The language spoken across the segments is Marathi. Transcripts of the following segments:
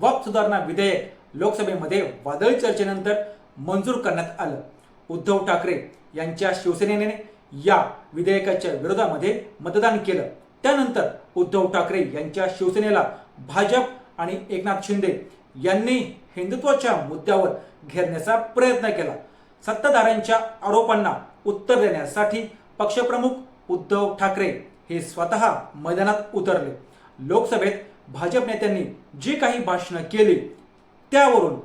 वक्फ सुधारणा विधेयक लोकसभेमध्ये वादळी चर्चेनंतर मंजूर करण्यात आलं. उद्धव ठाकरे यांच्या शिवसेनेने या विधेयकाच्या विरोधामध्ये मतदान केलं. त्यानंतर उद्धव ठाकरे यांच्या शिवसेनेला भाजप आणि एकनाथ शिंदे यांनी हिंदुत्वाच्या मुद्द्यावर घेरण्याचा प्रयत्न केला. सत्ताधाऱ्यांच्या आरोपांना उत्तर देण्यासाठी पक्षप्रमुख उद्धव ठाकरे हे स्वतः मैदानात उतरले. लोकसभेत भाजप नेत्यांनी जी काही भाषणं केली त्यावरून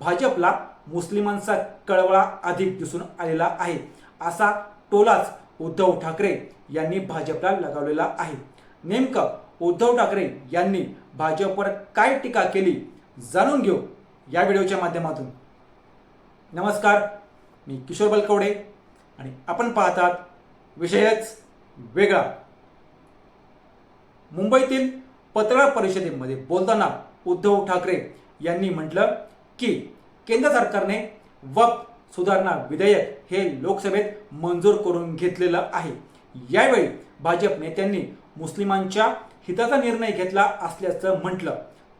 भाजपला मुस्लिमांचा कळवळा अधिक दिसून आलेला आहे. असा टोलाच उद्धव ठाकरे यांनी भाजपला लगावलेला आहे. नेमकं उद्धव ठाकरे यांनी भाजपवर काय टीका केली जाणून घेऊ या व्हिडिओच्या माध्यमातून. नमस्कार मी किशोर बलकवडे आणि आपण पाहतात विषयच वेगळा. मुंबईतील पत्रकार परिषदेमध्ये बोलताना उद्धव ठाकरे यांनी म्हटलं की केंद्र सरकारने वक्फ सुधारणा विधेयक हे लोकसभेत मंजूर करून घेतलेलं आहे. यावेळी भाजप नेत्यांनी मुस्लिमांच्या हिताचा निर्णय घेतला असल्याचं म्हटलं.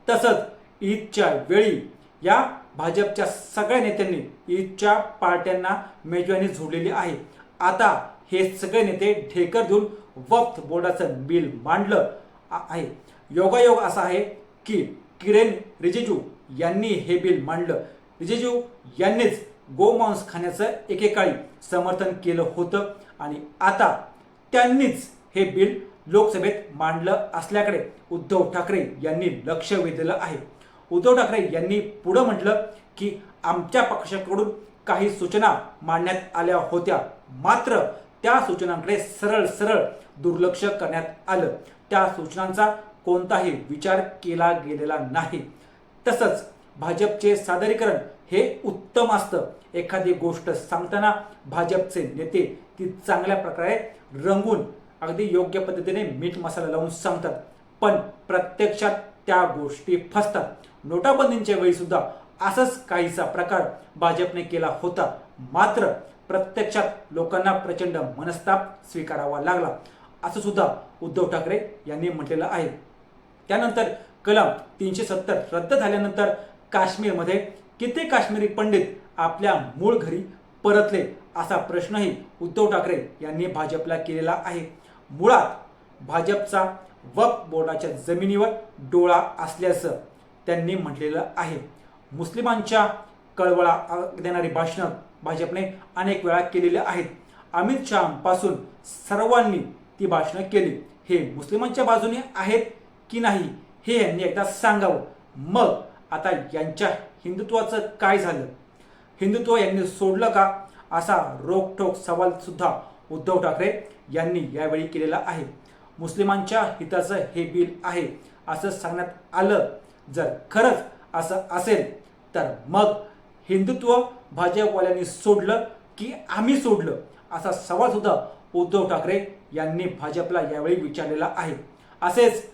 तसंच ईदच्या वेळी या भाजपच्या सगळ्या नेत्यांनी ईदच्या पार्ट्यांना मेजवानी झोडलेली आहे. आता हे सगळे नेते ढेकर देऊन वक्त बोर्डाचं बिल मांडलं आहे. योगायोग असा आहे की किरेन रिजिजू यांनी हे बिल मांडलं. रिजिजू यांनीच गोमांस खाण्याचं एकेकाळी समर्थन केलं होतं आणि आता त्यांनीच हे बिल लोकसभेत मांडलं असल्याकडे उद्धव ठाकरे यांनी लक्ष वेधलं आहे. उद्धव ठाकरे यांनी पुढं म्हटलं की आमच्या पक्षाकडून काही सूचना मांडण्यात आल्या होत्या. मात्र त्या सूचनांकडे सरळ सरळ दुर्लक्ष करण्यात आलं. त्या सूचनांचा कोणताही विचार केला गेलेला नाही. तसंच भाजपचे सादरीकरण हे उत्तम असतं. एखादी गोष्ट सांगताना भाजपचे नेते ती चांगल्या प्रकारे रंगून अगदी योग्य पद्धतीने मीठ मसाला लावून सांगतात. पण प्रत्यक्षात त्या गोष्टी फसतात. नोटाबंदीच्या वेळी सुद्धा असंच काहीसा प्रकार भाजपने केला होता. मात्र प्रत्यक्षात लोकांना प्रचंड मनस्ताप स्वीकारावा लागला. असं सुद्धा उद्धव ठाकरे यांनी म्हटलेलं आहे. त्यानंतर कलम तीनशे सत्तर रद्द झाल्यानंतर काश्मीरमध्ये किती काश्मीरी पंडित आपल्या मूळ घरी परतले असा प्रश्नही उद्धव ठाकरे यांनी भाजपला केलेला आहे. मुळात भाजपचा वक्फ बोर्डाच्या जमिनीवर डोळा असल्याचं त्यांनी म्हटलेलं आहे. मुस्लिमांच्या कळवळा देणारी भाषणं भाजपने अनेक वेळा केलेली आहेत. अमित शहापासून सर्वांनी ती भाषणं केली. हे मुस्लिमांच्या बाजूने आहेत की नाही हे यांनी एकदा सांगावं. मग आता यांच्या हिंदुत्वाचं काय झालं? हिंदुत्व यांनी सोडलं का? असा रोखोक सवाल सुद्धा उद्धव ठाकरे यांनी यावेळी केलेला आहे. मुस्लिमांच्या हिताचं हे बिल आहे असं सांगण्यात आलं. जर खरंच असं असेल तर मग हिंदुत्व भाजपवाल्यांनी सोडलं की आम्ही सोडलं असा सवाल सुद्धा उद्धव ठाकरे यांनी भाजपला यावेळी विचारलेला आहे. असेच